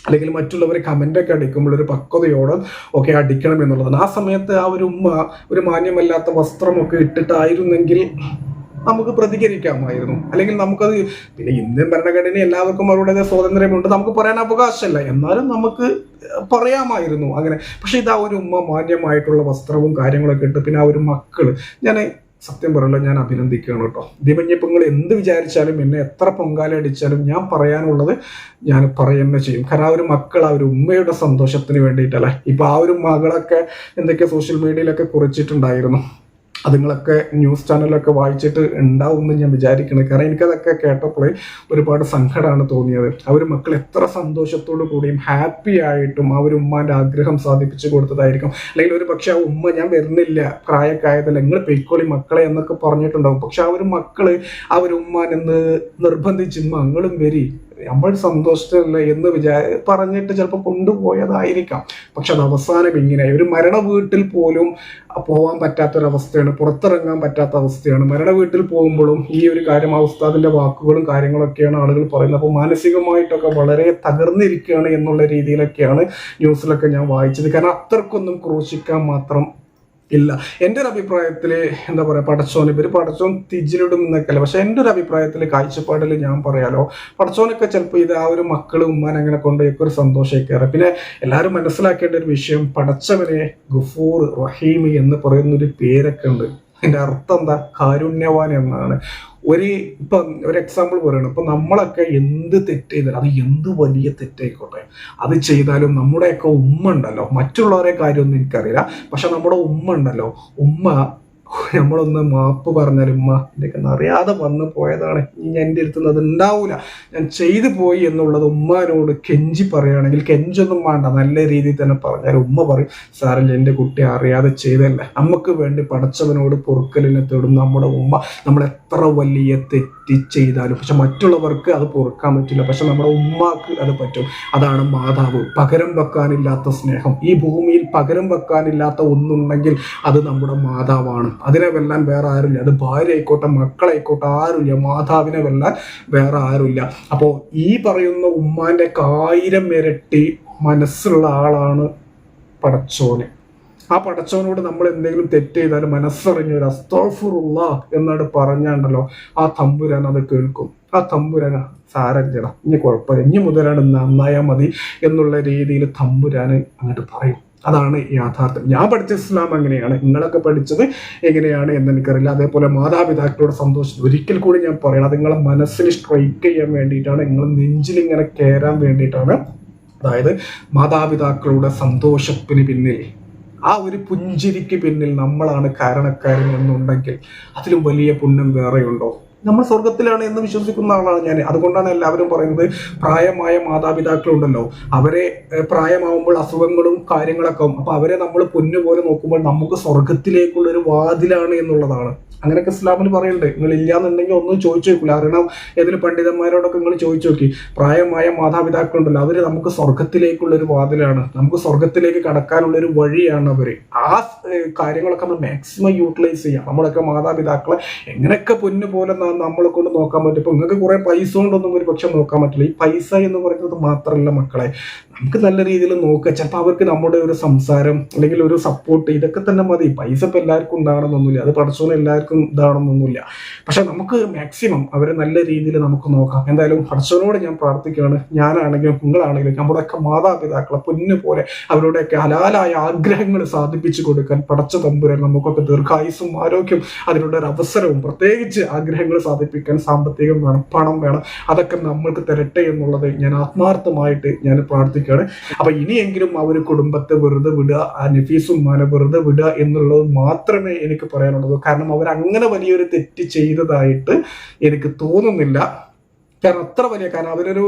അല്ലെങ്കിൽ മറ്റുള്ളവർ കമന്റൊക്കെ അടിക്കുമ്പോൾ ഒരു പക്വതയോടെ ഒക്കെ അടിക്കണം എന്നുള്ളതാണ്. ആ സമയത്ത് ആ ഒരു ഉമ്മ ഒരു മാന്യമല്ലാത്ത വസ്ത്രമൊക്കെ ഇട്ടിട്ടായിരുന്നെങ്കിൽ നമുക്ക് പ്രതികരിക്കാമായിരുന്നു. അല്ലെങ്കിൽ നമുക്കത് പിന്നെ ഇന്ത്യൻ ഭരണഘടന എല്ലാവർക്കും അവരുടേതായ സ്വാതന്ത്ര്യമുണ്ട്. നമുക്ക് പറയാൻ അവകാശമല്ല. എന്നാലും നമുക്ക് പറയാമായിരുന്നു അങ്ങനെ. പക്ഷെ ഇതാ ഒരു ഉമ്മ മാന്യമായിട്ടുള്ള വസ്ത്രവും കാര്യങ്ങളൊക്കെ ഇട്ട് പിന്നെ ആ ഒരു മക്കൾ. ഞാൻ സത്യം പറയല്ലോ ഞാൻ അഭിനന്ദിക്കുകയാണ് കേട്ടോ. ദീപഞ്ഞിപ്പോൾ നിങ്ങൾ എന്ത് വിചാരിച്ചാലും എന്നെ എത്ര പൊങ്കാല അടിച്ചാലും ഞാൻ പറയാനുള്ളത് ഞാൻ പറയുന്ന ചെയ്യും. കാരണം ആ ഒരു മക്കൾ ആ ഒരു ഉമ്മയുടെ സന്തോഷത്തിന് വേണ്ടിയിട്ടല്ലേ? ഇപ്പൊ ആ ഒരു മകളൊക്കെ എന്തൊക്കെ സോഷ്യൽ മീഡിയയിലൊക്കെ കുറിച്ചിട്ടുണ്ടായിരുന്നു. അത് നിങ്ങളൊക്കെ ന്യൂസ് ചാനലൊക്കെ വായിച്ചിട്ട് ഉണ്ടാവും എന്ന് ഞാൻ വിചാരിക്കുന്നത് കാരണം എനിക്കതൊക്കെ കേട്ടപ്പോഴേ ഒരുപാട് സങ്കടമാണ് തോന്നിയത്. ഒരു മക്കൾ എത്ര സന്തോഷത്തോടു കൂടിയും ഹാപ്പി ആയിട്ടും ആ ഒരു ഉമ്മാന്റെ ആഗ്രഹം സാധിപ്പിച്ചു കൊടുത്തതായിരിക്കും. അല്ലെങ്കിൽ ഒരു പക്ഷെ ആ ഉമ്മ ഞാൻ വരുന്നില്ല പ്രായക്കായതല്ല നിങ്ങൾ പെയ്ക്കോളി മക്കളെ എന്നൊക്കെ പറഞ്ഞിട്ടുണ്ടാവും. പക്ഷെ ആ ഒരു മക്കൾ ആ ഒരു ഉമ്മാനെന്ന് നിർബന്ധിച്ച് മങ്ങളും വരി നമ്മൾ സന്തോഷത്തിലല്ല എന്ന് വിചാ പറഞ്ഞിട്ട് ചിലപ്പോൾ കൊണ്ടുപോയതായിരിക്കാം. പക്ഷെ അത് അവസാനം ഇങ്ങനെ ഒരു മരണ വീട്ടിൽ പോലും പോകാൻ പറ്റാത്തൊരവസ്ഥയാണ് പുറത്തിറങ്ങാൻ പറ്റാത്ത അവസ്ഥയാണ് മരണ വീട്ടിൽ പോകുമ്പോഴും ഈ ഒരു കാര്യം ഉസ്താദിന്റെ വാക്കുകളും കാര്യങ്ങളൊക്കെയാണ് ആളുകൾ പറയുന്നത്. അപ്പോൾ മാനസികമായിട്ടൊക്കെ വളരെ തകർന്നിരിക്കുകയാണ് എന്നുള്ള രീതിയിലൊക്കെയാണ് ന്യൂസിലൊക്കെ ഞാൻ വായിച്ചത്. കാരണം അത്രക്കൊന്നും ക്രൂശിക്കാൻ മാത്രം ഇല്ല. എന്റെ ഒരു അഭിപ്രായത്തിൽ എന്താ പറയുക പടച്ചോൻ ഇവർ പടച്ചോൻ തിജിലിടും എന്നൊക്കെയല്ല. പക്ഷേ എന്റെ ഒരു അഭിപ്രായത്തിൽ കാഴ്ചപ്പാടിൽ ഞാൻ പറയാലോ പടച്ചോനൊക്കെ ചിലപ്പോൾ ഇത് ആ ഒരു മക്കൾ ഉമ്മാൻ അങ്ങനെ കൊണ്ടുപോയൊക്കെ ഒരു സന്തോഷമൊക്കെ പിന്നെ എല്ലാവരും മനസ്സിലാക്കേണ്ട ഒരു വിഷയം പടച്ചവനെ ഗുഫൂർ റഹീമി എന്ന് പറയുന്ന ഒരു പേരൊക്കെ ഉണ്ട്. അതിന്റെ അർത്ഥം എന്താ? കാരുണ്യവാൻ എന്നാണ്. ഒരു ഇപ്പം ഒരു എക്സാമ്പിൾ പറയണം. ഇപ്പൊ നമ്മളൊക്കെ എന്ത് തെറ്റ് ചെയ്താലും അത് എന്ത് വലിയ തെറ്റായിക്കോട്ടെ അത് ചെയ്താലും നമ്മുടെയൊക്കെ ഉമ്മ ഉണ്ടല്ലോ. മറ്റുള്ളവരെ കാര്യമൊന്നും എനിക്കറിയില്ല. പക്ഷെ നമ്മുടെ ഉമ്മ ഉണ്ടല്ലോ. ഉമ്മ നമ്മളൊന്ന് മാപ്പ് പറഞ്ഞാലും ഉമ്മ എന്റെ അറിയാതെ വന്നു പോയതാണ്. ഇനി എന്റെ അടുത്ത് അത് ഉണ്ടാവൂല. ഞാൻ ചെയ്തു പോയി എന്നുള്ളത് ഉമ്മാനോട് കെഞ്ചി പറയുകയാണെങ്കിൽ കെഞ്ചൊന്നും വേണ്ട. നല്ല രീതിയിൽ തന്നെ പറഞ്ഞാൽ ഉമ്മ പറയും സാറിൽ എന്റെ കുട്ടി അറിയാതെ ചെയ്തല്ലേ നമുക്ക് വേണ്ടി പടച്ചവനോട് പൊറുക്കലിനെ തേടും നമ്മുടെ ഉമ്മ. നമ്മളെത്ര വലിയ തെറ്റി ചെയ്താലും പക്ഷെ മറ്റുള്ളവർക്ക് അത് പൊറുക്കാൻ പറ്റില്ല. പക്ഷെ നമ്മുടെ ഉമ്മാക്ക് അത് പറ്റും. അതാണ് മാതാവ്. പകരം വെക്കാനില്ലാത്ത സ്നേഹം. ഈ ഭൂമിയിൽ പകരം വെക്കാനില്ലാത്ത ഒന്നുണ്ടെങ്കിൽ അത് നമ്മുടെ മാതാവാണ്. അതിനെ വെല്ലാൻ വേറെ ആരുമില്ല. അത് ഭാര്യ ആയിക്കോട്ടെ മക്കളായിക്കോട്ടെ ആരുമില്ല. മാതാവിനെ വെല്ലാൻ വേറെ ആരുമില്ല. അപ്പോൾ ഈ പറയുന്ന ഉമ്മാന്റെ കായിരം ഇരട്ടി മനസ്സുള്ള ആളാണ് പടച്ചോന്. ആ പടച്ചവനോട് നമ്മൾ എന്തെങ്കിലും തെറ്റ് ചെയ്താൽ മനസ്സറിഞ്ഞ ഒരു അസ്തോഫുറുള്ള എന്നാണ് പറഞ്ഞാണ്ടല്ലോ. ആ തമ്പുരാൻ അത് കേൾക്കും. ആ തമ്പുരാൻ സാരഞ്ചട ഇനി കുഴപ്പമില്ല. ഇനി മുതലാണ് നന്നായാൽ മതി എന്നുള്ള രീതിയിൽ തമ്പുരാൻ അങ്ങോട്ട് പറയും. അതാണ് യാഥാർത്ഥ്യം. ഞാൻ പഠിച്ച ഇസ്ലാം അങ്ങനെയാണ്. നിങ്ങളൊക്കെ പഠിച്ചത് എങ്ങനെയാണ് എന്ന് എനിക്കറിയില്ല. അതേപോലെ മാതാപിതാക്കളോട് സന്തോഷം. ഒരിക്കൽ കൂടി ഞാൻ പറയണം. നിങ്ങളെ മനസ്സിൽ സ്ട്രൈക്ക് ചെയ്യാൻ വേണ്ടിയിട്ടാണ്. നിങ്ങൾ നെഞ്ചിൽ ഇങ്ങനെ കയറാൻ വേണ്ടിയിട്ടാണ്. അതായത് മാതാപിതാക്കളുടെ സന്തോഷത്തിന് പിന്നിൽ. ആ ഒരു പുഞ്ചിരിക്ക് പിന്നിൽ നമ്മളാണ് കാരണക്കാരൻ എന്നുണ്ടെങ്കിൽ അതിലും വലിയ പുണ്യം വേറെയുണ്ടോ? നമ്മൾ സ്വർഗത്തിലാണ് എന്ന് വിശ്വസിക്കുന്ന ആളാണ് ഞാൻ. അതുകൊണ്ടാണ് എല്ലാവരും പറയുന്നത് പ്രായമായ മാതാപിതാക്കളുണ്ടല്ലോ. അവരെ പ്രായമാവുമ്പോൾ അസുഖങ്ങളും കാര്യങ്ങളൊക്കെ ആവും. അപ്പൊ അവരെ നമ്മൾ പൊന്നുപോലെ നോക്കുമ്പോൾ നമുക്ക് സ്വർഗത്തിലേക്കുള്ള ഒരു വാതിലാണ് എന്നുള്ളതാണ്. അങ്ങനെയൊക്കെ ഇസ്ലാമിൽ പറയുന്നുണ്ട് നിങ്ങൾ ഇല്ലാന്നുണ്ടെങ്കിൽ ഒന്നും ചോദിച്ചു നോക്കില്ല കാരണം ഏതിന് പണ്ഡിതന്മാരോടൊക്കെ നിങ്ങൾ ചോദിച്ചു നോക്കി. പ്രായമായ മാതാപിതാക്കളുണ്ടല്ലോ. അവർ നമുക്ക് സ്വർഗത്തിലേക്കുള്ള ഒരു വാതിലാണ്. നമുക്ക് സ്വർഗത്തിലേക്ക് കടക്കാനുള്ള ഒരു വഴിയാണ് അവർ. ആ കാര്യങ്ങളൊക്കെ നമ്മൾ മാക്സിമം യൂട്ടിലൈസ് ചെയ്യാം. നമ്മളൊക്കെ മാതാപിതാക്കളെ എങ്ങനെയൊക്കെ പൊന്നു പോലെ നമ്മളെ കൊണ്ട് നോക്കാൻ പറ്റും. ഇപ്പൊ നിങ്ങൾക്ക് കുറെ പൈസ കൊണ്ടൊന്നും ഒരു പക്ഷെ നോക്കാൻ പറ്റില്ല. ഈ പൈസ എന്ന് പറയുന്നത് മാത്രമല്ല മക്കളെ. നമുക്ക് നല്ല രീതിയിൽ നോക്കുക. ചിലപ്പോൾ അവർക്ക് നമ്മുടെ ഒരു സംസാരം അല്ലെങ്കിൽ ഒരു സപ്പോർട്ട് ഇതൊക്കെ തന്നെ മതി. പൈസ ഇപ്പം എല്ലാവർക്കും ഉണ്ടാകണമെന്നൊന്നുമില്ല അത് പഠിച്ചോന്ന് എല്ലാവർക്കും ഇതാണെന്നൊന്നുമില്ല പക്ഷെ നമുക്ക് മാക്സിമം അവരെ നല്ല രീതിയിൽ നമുക്ക് നോക്കാം. എന്തായാലും പഠിച്ചവനോട് ഞാൻ പ്രാർത്ഥിക്കുകയാണ്. ഞാനാണെങ്കിലും നിങ്ങളാണെങ്കിലും നമ്മുടെയൊക്കെ മാതാപിതാക്കളെ പൊന്നു പോലെ അവരുടെയൊക്കെ ഹലാലായ ആഗ്രഹങ്ങൾ സാധിപ്പിച്ചു കൊടുക്കാൻ പടച്ച തമ്പുരാൻ നമുക്കൊക്കെ ദീർഘായുസും ആരോഗ്യം അതിനുള്ള ഒരു അവസരവും പ്രത്യേകിച്ച് ആഗ്രഹങ്ങൾ സാധിപ്പിക്കാൻ സാമ്പത്തികം വേണം പണം വേണം. അതൊക്കെ നമ്മൾക്ക് തരട്ടെ എന്നുള്ളത് ഞാൻ ആത്മാർത്ഥമായിട്ട് ഞാൻ പ്രാർത്ഥിക്കുകയാണ് അപ്പൊ ഇനിയെങ്കിലും ഒരു കുടുംബത്തെ വെറുതെ വിടുക ആ നഫീസും മാനെ വെറുതെ വിടുക എന്നുള്ളത് മാത്രമേ എനിക്ക് പറയാനുള്ളൂ. കാരണം അവർ അങ്ങനെ വലിയൊരു തെറ്റ് ചെയ്തതായിട്ട് എനിക്ക് തോന്നുന്നില്ല. കാരണം അത്ര വലിയ കാരണം. അവരൊരു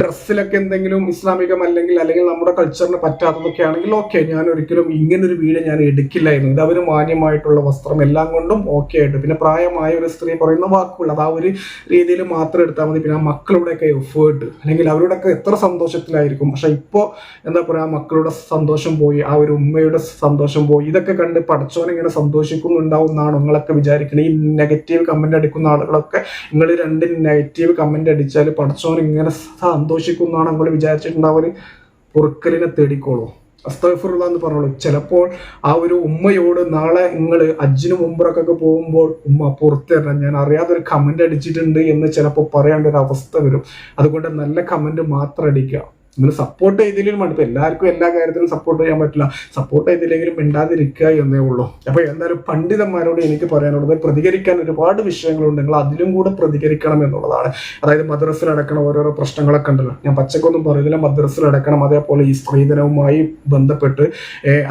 ഡ്രസ്സിലൊക്കെ എന്തെങ്കിലും ഇസ്ലാമികം അല്ലെങ്കിൽ അല്ലെങ്കിൽ നമ്മുടെ കൾച്ചറിന് പറ്റാത്തതൊക്കെ ആണെങ്കിൽ ഓക്കെ ഞാൻ ഒരിക്കലും ഇങ്ങനൊരു വീഡിയോ ഞാൻ എടുക്കില്ലായിരുന്നു ഇത് അവർ മാന്യമായിട്ടുള്ള വസ്ത്രം എല്ലാം കൊണ്ടും ഓക്കെ ആയിട്ട്. പിന്നെ പ്രായമായ ഒരു സ്ത്രീ പറയുന്ന വാക്കുകൾ അത് ആ ഒരു രീതിയിൽ മാത്രം എടുത്താൽ മതി. പിന്നെ ആ മക്കളുടെയൊക്കെ എഫേർട്ട് അല്ലെങ്കിൽ അവരുടെയൊക്കെ എത്ര സന്തോഷത്തിലായിരിക്കും. പക്ഷെ ഇപ്പോൾ എന്താ പറയുക ആ മക്കളുടെ സന്തോഷം പോയി ആ ഒരു ഉമ്മയുടെ സന്തോഷം പോയി ഇതൊക്കെ കണ്ട് പഠിച്ചവൻ ഇങ്ങനെ സന്തോഷിക്കുന്നുണ്ടാവും എന്നാണ് നിങ്ങളൊക്കെ വിചാരിക്കുന്നത്. ഈ നെഗറ്റീവ് കമന്റ് അടിക്കുന്ന ആളുകളൊക്കെ നിങ്ങൾ രണ്ട് നെഗറ്റീവ് കമന്റ് അടിച്ചാൽ പഠിച്ചവൻ ഇങ്ങനെ സന്തോഷിക്കുന്നതാണ് നമ്മൾ വിചാരിച്ചിട്ടുണ്ടാവൽ. പൊറുക്കലിനെ തേടിക്കോളൂ. അസ്തഫുറുള്ള എന്ന് പറഞ്ഞോളൂ. ചിലപ്പോൾ ആ ഒരു ഉമ്മയോട് നാളെ നിങ്ങൾ അജ്ജിനു മുമ്പറക്കൊക്കെ പോകുമ്പോൾ ഉമ്മ പുറത്ത് തരണം ഞാൻ അറിയാതെ ഒരു കമന്റ് അടിച്ചിട്ടുണ്ട് എന്ന് ചിലപ്പോൾ പറയേണ്ട ഒരു അവസ്ഥ വരും. അതുകൊണ്ട് നല്ല കമന്റ് മാത്രം അടിക്കുക. നിങ്ങൾ സപ്പോർട്ട് വേണ്ട ഇപ്പം എല്ലാവർക്കും എല്ലാ കാര്യത്തിലും സപ്പോർട്ട് ചെയ്യാൻ പറ്റില്ല. സപ്പോർട്ട് ചെയ്തില്ലെങ്കിലും മിണ്ടാതിരിക്കുക എന്നേ ഉള്ളൂ. അപ്പോൾ എന്തായാലും പണ്ഡിതന്മാരോട് എനിക്ക് പറയാനുള്ളത് പ്രതികരിക്കാൻ ഒരുപാട് വിഷയങ്ങളുണ്ട്. നിങ്ങൾ അതിലും കൂടെ പ്രതികരിക്കണം എന്നുള്ളതാണ്. അതായത് മദ്രസ്സിൽ അടക്കണ ഓരോരോ പ്രശ്നങ്ങളൊക്കെ ഉണ്ടല്ലോ. ഞാൻ പച്ചക്കൊന്നും പറയുന്നില്ല. മദ്രസ്സിൽ അടക്കണം. അതേപോലെ ഈ സ്ത്രീധനവുമായി ബന്ധപ്പെട്ട്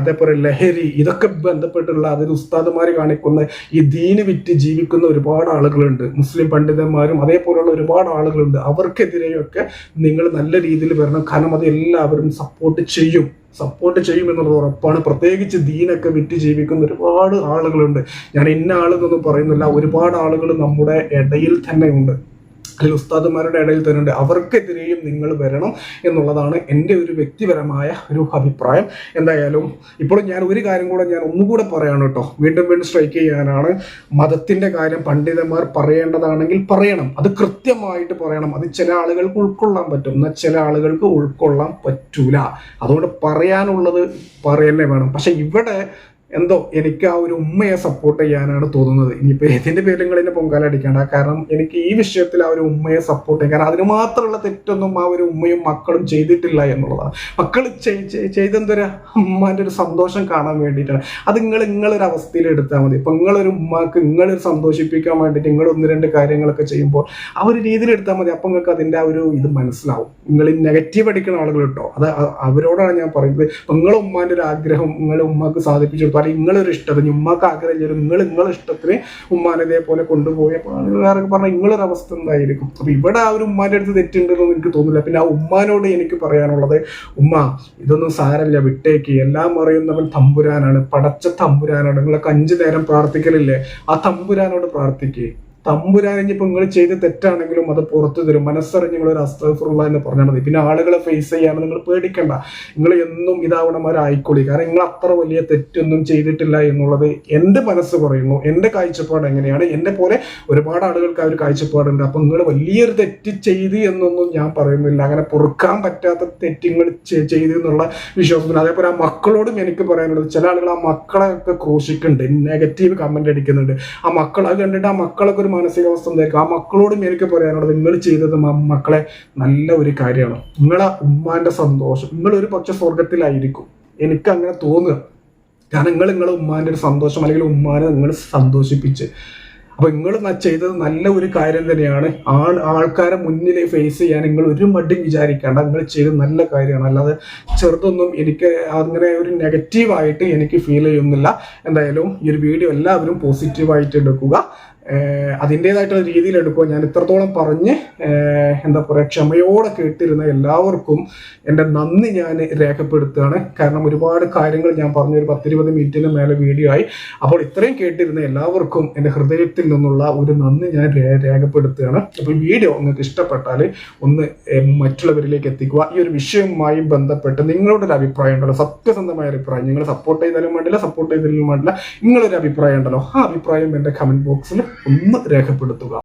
അതേപോലെ ലഹരി ഇതൊക്കെ ബന്ധപ്പെട്ടുള്ള അതിൽ ഉസ്താദുമാർ കാണിക്കുന്ന ഈ ദീന് വിറ്റ് ജീവിക്കുന്ന ഒരുപാട് ആളുകളുണ്ട്. മുസ്ലിം പണ്ഡിതന്മാരും അതേപോലെയുള്ള ഒരുപാട് ആളുകളുണ്ട്. അവർക്കെതിരെയൊക്കെ നിങ്ങൾ നല്ല രീതിയിൽ വരണം. കാരണം അത് എല്ലാവരും സപ്പോർട്ട് ചെയ്യും. സപ്പോർട്ട് ചെയ്യും എന്നുള്ളത് ഉറപ്പാണ്. പ്രത്യേകിച്ച് ദീനൊക്കെ വിറ്റ് ജീവിക്കുന്ന ഒരുപാട് ആളുകളുണ്ട്. ഞാൻ ഇന്ന ആളെന്നൊന്നും പറയുന്നില്ല. ഒരുപാട് ആളുകൾ നമ്മുടെ ഇടയിൽ തന്നെ ഉണ്ട്. അല്ലെങ്കിൽ ഉസ്താദുമാരുടെ ഇടയിൽ തന്നെ ഉണ്ട് അവർക്കെതിരെയും നിങ്ങൾ വരണം എന്നുള്ളതാണ് എന്റെ ഒരു വ്യക്തിപരമായ ഒരു അഭിപ്രായം. എന്തായാലും ഇപ്പോൾ ഞാൻ ഒരു കാര്യം കൂടെ ഞാൻ ഒന്നുകൂടെ പറയാണ് കേട്ടോ. വീണ്ടും വീണ്ടും സ്ട്രൈക്ക് ചെയ്യാനാണ്. മതത്തിന്റെ കാര്യം പണ്ഡിതന്മാർ പറയേണ്ടതാണെങ്കിൽ പറയണം. അത് കൃത്യമായിട്ട് പറയണം. അത് ചില ആളുകൾക്ക് ഉൾക്കൊള്ളാൻ പറ്റും. എന്നാൽ ചില ആളുകൾക്ക് ഉൾക്കൊള്ളാൻ പറ്റൂല. അതുകൊണ്ട് പറയാനുള്ളത് പറയന്നെ വേണം. പക്ഷെ ഇവിടെ എന്തോ എനിക്ക് ആ ഒരു ഉമ്മയെ സപ്പോർട്ട് ചെയ്യാനാണ് തോന്നുന്നത്. ഇനിയിപ്പോൾ ഏതിന്റെ പേരിൽ നിങ്ങൾ എന്നെ പൊങ്കാല അടിക്കേണ്ട. കാരണം എനിക്ക് ഈ വിഷയത്തിൽ ആ ഒരു ഉമ്മയെ സപ്പോർട്ട് ചെയ്യാൻ കാരണം അതിന് മാത്രമുള്ള തെറ്റൊന്നും ആ ഒരു ഉമ്മയും മക്കളും ചെയ്തിട്ടില്ല എന്നുള്ളതാണ്. മക്കൾ ചെയ്തെന്തൊരു ഉമ്മാന്റെ ഒരു സന്തോഷം കാണാൻ വേണ്ടിയിട്ടാണ്. അത് നിങ്ങൾ നിങ്ങളൊരു അവസ്ഥയിൽ എടുത്താൽ മതി. ഇപ്പം നിങ്ങളൊരു ഉമ്മാക്ക് നിങ്ങളൊരു സന്തോഷിപ്പിക്കാൻ വേണ്ടിയിട്ട് നിങ്ങൾ ഒന്ന് രണ്ട് കാര്യങ്ങളൊക്കെ ചെയ്യുമ്പോൾ ആ ഒരു രീതിയിൽ എടുത്താൽ മതി. അപ്പം നിങ്ങൾക്ക് അതിന്റെ ആ ഒരു ഇത് മനസ്സിലാവും. നിങ്ങൾ ഈ നെഗറ്റീവ് അടിക്കുന്ന ആളുകൾ കേട്ടോ. അത് അവരോടാണ് ഞാൻ പറയുന്നത്. നിങ്ങളുടെ നിങ്ങളെ ഉമ്മാന്റെ ഒരു ആഗ്രഹം നിങ്ങളുടെ ഉമ്മക്ക് സാധിപ്പിച്ചു അല്ലെങ്കിൽ നിങ്ങളൊരു ഇഷ്ടത്തിന് ഉമ്മാക്ക് ആഗ്രഹം നിങ്ങൾ നിങ്ങളെ ഇഷ്ടത്തിന് ഉമ്മാനെ ഇതേപോലെ കൊണ്ടുപോയി ആളുകാരൊക്കെ പറഞ്ഞാൽ നിങ്ങളൊരു അവസ്ഥ എന്തായിരിക്കും? അപ്പോൾ ഇവിടെ ആ ഒരു ഉമ്മാന്റെ അടുത്ത് തെറ്റുണ്ടെന്നൊന്നും എനിക്ക് തോന്നുന്നില്ല. പിന്നെ ആ ഉമ്മാനോട് എനിക്ക് പറയാനുള്ളത് ഉമ്മ ഇതൊന്നും സാരല്ല വിട്ടേക്ക്. എല്ലാം അറിയുന്നവൻ തമ്പുരാനാണ് പടച്ച തമ്പുരാനാണ്. നിങ്ങളൊക്കെ അഞ്ചു നേരം പ്രാർത്ഥിക്കലില്ലേ? ആ തമ്പുരാനോട് പ്രാർത്ഥിക്കേ. തമ്പുരാൻ ഇനിയിപ്പോൾ നിങ്ങൾ ചെയ്ത് തെറ്റാണെങ്കിലും അത് പുറത്തു തരും. മനസ്സറിഞ്ഞ് നിങ്ങൾ ഒരു അസ്തഫുള്ള എന്ന് പറഞ്ഞാൽ മതി. പിന്നെ ആളുകളെ ഫേസ് ചെയ്യാൻ നിങ്ങൾ പേടിക്കണ്ട. നിങ്ങൾ എന്നും ഇതാവണമാരായിക്കോളി കാരണം നിങ്ങൾ അത്ര വലിയ തെറ്റൊന്നും ചെയ്തിട്ടില്ല എന്നുള്ളത് എന്റെ മനസ്സ് പറയുന്നു. എന്റെ കാഴ്ചപ്പാട് എങ്ങനെയാണ്? എന്നെ പോലെ ഒരുപാട് ആളുകൾക്ക് ആ ഒരു കാഴ്ചപ്പാടുണ്ട്. അപ്പം നിങ്ങൾ വലിയൊരു തെറ്റ് ചെയ്ത് എന്നൊന്നും ഞാൻ പറയുന്നില്ല. അങ്ങനെ പൊറുക്കാൻ പറ്റാത്ത തെറ്റുകൾ ചെയ്തു എന്നുള്ള വിശ്വാസത്തിൽ അതേപോലെ ആ മക്കളോടും എനിക്ക് പറയാനുള്ളത് ചില ആളുകൾ ആ മക്കളെ ഒക്കെ ക്രൂശിക്കുന്നുണ്ട്. നെഗറ്റീവ് കമന്റ് അടിക്കുന്നുണ്ട്. ആ മക്കൾ അത് കണ്ടിട്ട് ആ മക്കളൊക്കെ ഒരു മാനസികാവസ്ഥ എന്തായിരിക്കും ആ മക്കളോടും എനിക്ക് പറയാനുള്ളത് നിങ്ങൾ ചെയ്തത് മക്കളെ നല്ല ഒരു കാര്യമാണ്. നിങ്ങളെ ഉമ്മാന്റെ സന്തോഷം. നിങ്ങൾ ഒരു പക്ഷെ സ്വർഗത്തിലായിരിക്കും എനിക്ക് അങ്ങനെ തോന്നുക. കാരണം നിങ്ങൾ നിങ്ങളെ ഉമ്മാന്റെ ഒരു സന്തോഷം അല്ലെങ്കിൽ ഉമ്മാനെ നിങ്ങൾ സന്തോഷിപ്പിച്ച്. അപ്പൊ നിങ്ങൾ ചെയ്തത് നല്ല ഒരു കാര്യം തന്നെയാണ്. ആൾ ആൾക്കാരെ മുന്നിൽ ഫേസ് ചെയ്യാൻ നിങ്ങൾ ഒരു മടി വിചാരിക്കേണ്ട. നിങ്ങൾ ചെയ്തത് നല്ല കാര്യമാണ്. അല്ലാതെ ചെറുതൊന്നും എനിക്ക് അങ്ങനെ ഒരു നെഗറ്റീവായിട്ട് എനിക്ക് ഫീൽ ചെയ്യുന്നില്ല. എന്തായാലും ഈ ഒരു വീഡിയോ എല്ലാവരും പോസിറ്റീവായിട്ട് എടുക്കുക. അതിന്റെതായിട്ടുള്ള രീതിയിൽ എടുക്കുക ഞാൻ ഇത്രത്തോളം പറഞ്ഞ് എന്താ പറയുക ക്ഷമയോടെ കേട്ടിരുന്ന എല്ലാവർക്കും എന്റെ നന്ദി ഞാൻ രേഖപ്പെടുത്തുകയാണ്. കാരണം ഒരുപാട് കാര്യങ്ങൾ ഞാൻ പറഞ്ഞു ഒരു പത്തിരുപത് മിനിറ്റിന് മേലെ വീഡിയോ ആയി. അപ്പോൾ ഇത്രയും കേട്ടിരുന്ന എല്ലാവർക്കും എന്റെ ഹൃദയത്തിൽ നിന്നുള്ള ഒരു നന്ദി ഞാൻ രേഖപ്പെടുത്തുകയാണ്. അപ്പോൾ വീഡിയോ നിങ്ങൾക്ക് ഇഷ്ടപ്പെട്ടാൽ ഒന്ന് മറ്റുള്ളവരിലേക്ക് എത്തിക്കുക. ഈ ഒരു വിഷയവുമായി ബന്ധപ്പെട്ട് നിങ്ങളുടെ ഒരു അഭിപ്രായം ഉണ്ടല്ലോ. സത്യസന്ധമായ അഭിപ്രായം. നിങ്ങൾ സപ്പോർട്ട് ചെയ്താലും വേണ്ടില്ല സപ്പോർട്ട് ചെയ്താലും വേണ്ടില്ല. നിങ്ങളൊരു അഭിപ്രായം ഉണ്ടല്ലോ. ആ അഭിപ്രായം എന്റെ കമന്റ് ബോക്സിൽ ഒന്ന് രേഖപ്പെടുത്തുക.